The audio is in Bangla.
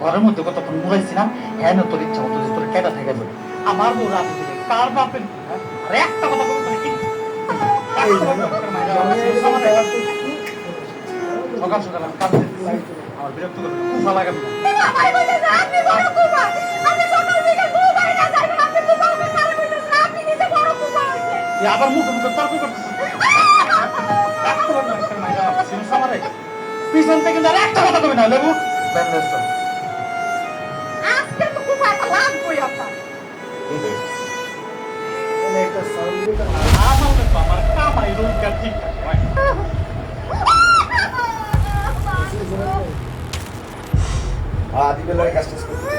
ঘরের মধ্যে কত তোর মুড়াইছিলাম হ্যাঁ তোর ইচ্ছা মতো তোর কেটা থেকে যাবে আমার বউ কার বাপের? একটা কথা সকাল সকাল আমার বিরক্ত করবে খুব ভালো আবার মুখে মুখে তর্ক আমারে। পিছন থেকে আর একটা কথা কবি না লেবু তো। একটা আমার কামাই রোজগার হয়। দেখছি। হয়